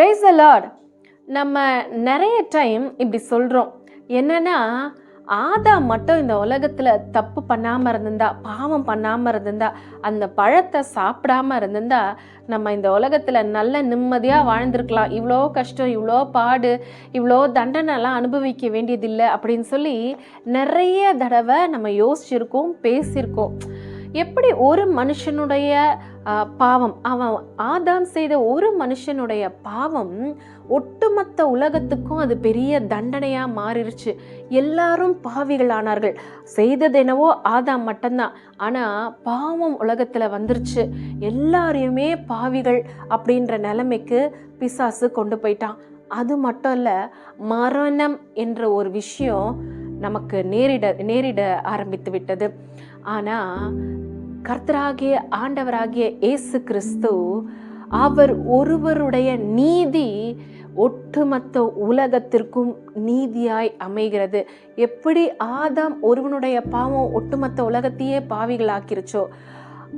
praise alert நம்ம நிறைய time இப்படி சொல்கிறோம் என்னென்னா ஆதா மட்டும் இந்த உலகத்தில் தப்பு பண்ணாமல் இருந்திருந்தா பாவம் பண்ணாமல் இருந்திருந்தா அந்த பழத்தை சாப்பிடாம இருந்திருந்தா நம்ம இந்த உலகத்தில் நல்ல நிம்மதியாக வாழ்ந்திருக்கலாம். இவ்வளோ கஷ்டம் இவ்வளோ பாடு இவ்வளோ தண்டனைலாம் அனுபவிக்க வேண்டியதில்லை அப்படின்னு சொல்லி நிறைய தடவை நம்ம யோசிச்சிருக்கோம் பேசியிருக்கோம். எப்படி ஒரு மனுஷனுடைய பாவம் அவன் ஆதாம் செய்த ஒரு மனுஷனுடைய பாவம் ஒட்டுமொத்த உலகத்துக்கும் அது பெரிய தண்டனையாக மாறிடுச்சு எல்லாரும் பாவிகளானார்கள் செய்தது என்னவோ ஆதாம் மட்டும்தான். ஆனால் பாவம் உலகத்தில் வந்துருச்சு. எல்லாரையுமே பாவிகள் அப்படின்ற நிலைமைக்கு பிசாசு கொண்டு போயிட்டான். அது மட்டும் இல்லை மரணம் என்ற ஒரு விஷயம் நமக்கு நேரிட நேரிட ஆரம்பித்து விட்டது. ஆனால் கர்த்தராகிய ஆண்டவராகிய இயேசு கிறிஸ்து அவர் ஒருவருடைய நீதி ஒட்டுமொத்த உலகத்திற்கும் நீதியாய் அமைகிறது. எப்படி ஆதாம் ஒருவனுடைய பாவம் ஒட்டுமொத்த உலகத்தையே பாவிகளாக்கிருச்சோ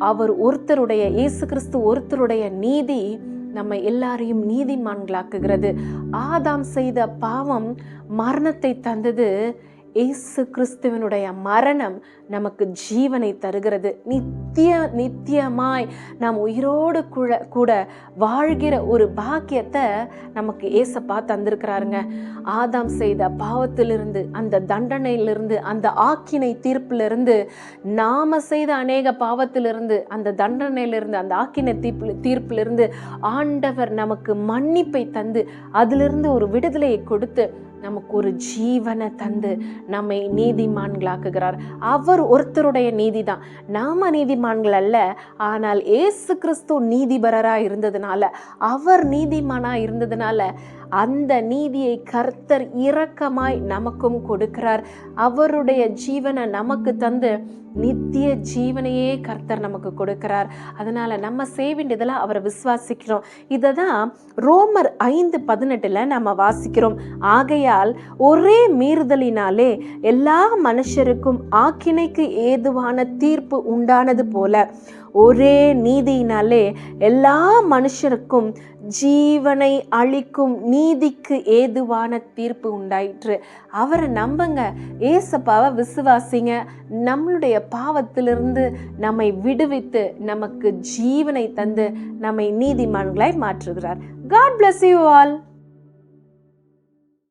அவர் ஒருத்தருடைய இயேசு கிறிஸ்து ஒருத்தருடைய நீதி நம்ம எல்லாரையும் நீதிமான்களாக்குகிறது. ஆதாம் செய்த பாவம் மரணத்தை தந்தது இயேசு கிறிஸ்துவனுடைய மரணம் நமக்கு ஜீவனை தருகிறது. நித்திய நித்தியமாய் நாம் உயிரோடு கூட கூட வாழ்கிற ஒரு பாக்கியத்தை நமக்கு ஏசப்பா தந்திருக்கிறாருங்க. ஆதாம் செய்த பாவத்திலிருந்து அந்த தண்டனையிலிருந்து அந்த ஆக்கினை தீர்ப்பிலிருந்து நாம செய்த அநேக பாவத்திலிருந்து அந்த தண்டனையிலிருந்து அந்த ஆக்கினை தீர்ப்பு தீர்ப்பிலிருந்து ஆண்டவர் நமக்கு மன்னிப்பை தந்து அதிலிருந்து ஒரு விடுதலையை கொடுத்து நமக்கு ஒரு ஜீவனை தந்து நம்மை நீதிமான்களாக்குகிறார். அவர் ஒருத்தருடைய நீதி தான் நாம நீதிமான்கள் அல்ல ஆனால் ஏசு கிறிஸ்து நீதிபரராக இருந்ததுனால அவர் நீதிமானாக இருந்ததுனால அந்த நீதியை கர்த்தர் இரக்கமாய் நமக்கும் கொடுக்கிறார். அவருடைய ஜீவனை நமக்கு தந்து நித்திய ஜீவனையே கர்த்தர் நமக்கு கொடுக்கிறார். அதனால நம்ம செய்ய வேண்டியதில் அவரை விசுவாசிக்கிறோம். இதை தான் ரோமர் ஐந்து பதினெட்டுல நம்ம வாசிக்கிறோம். ஆகையால் ஒரே மீறுதலினாலே எல்லா மனுஷருக்கும் ஆக்கினைக்கு ஏதுவான தீர்ப்பு உண்டானது போல ஒரே நீதியினாலே எல்லா மனுஷருக்கும் ஜீவனை அளிக்கும் நீதிக்கு ஏதுவான தீர்ப்பு உண்டாயிற்று. அவரை நம்புங்க. ஏசப்பாவை விசுவாசிங்க. நம்மளுடைய பாவத்திலிருந்து நம்மை விடுவித்து நமக்கு ஜீவனை தந்து நம்மை நீதிமான்களாய் மாற்றுகிறார். God bless you all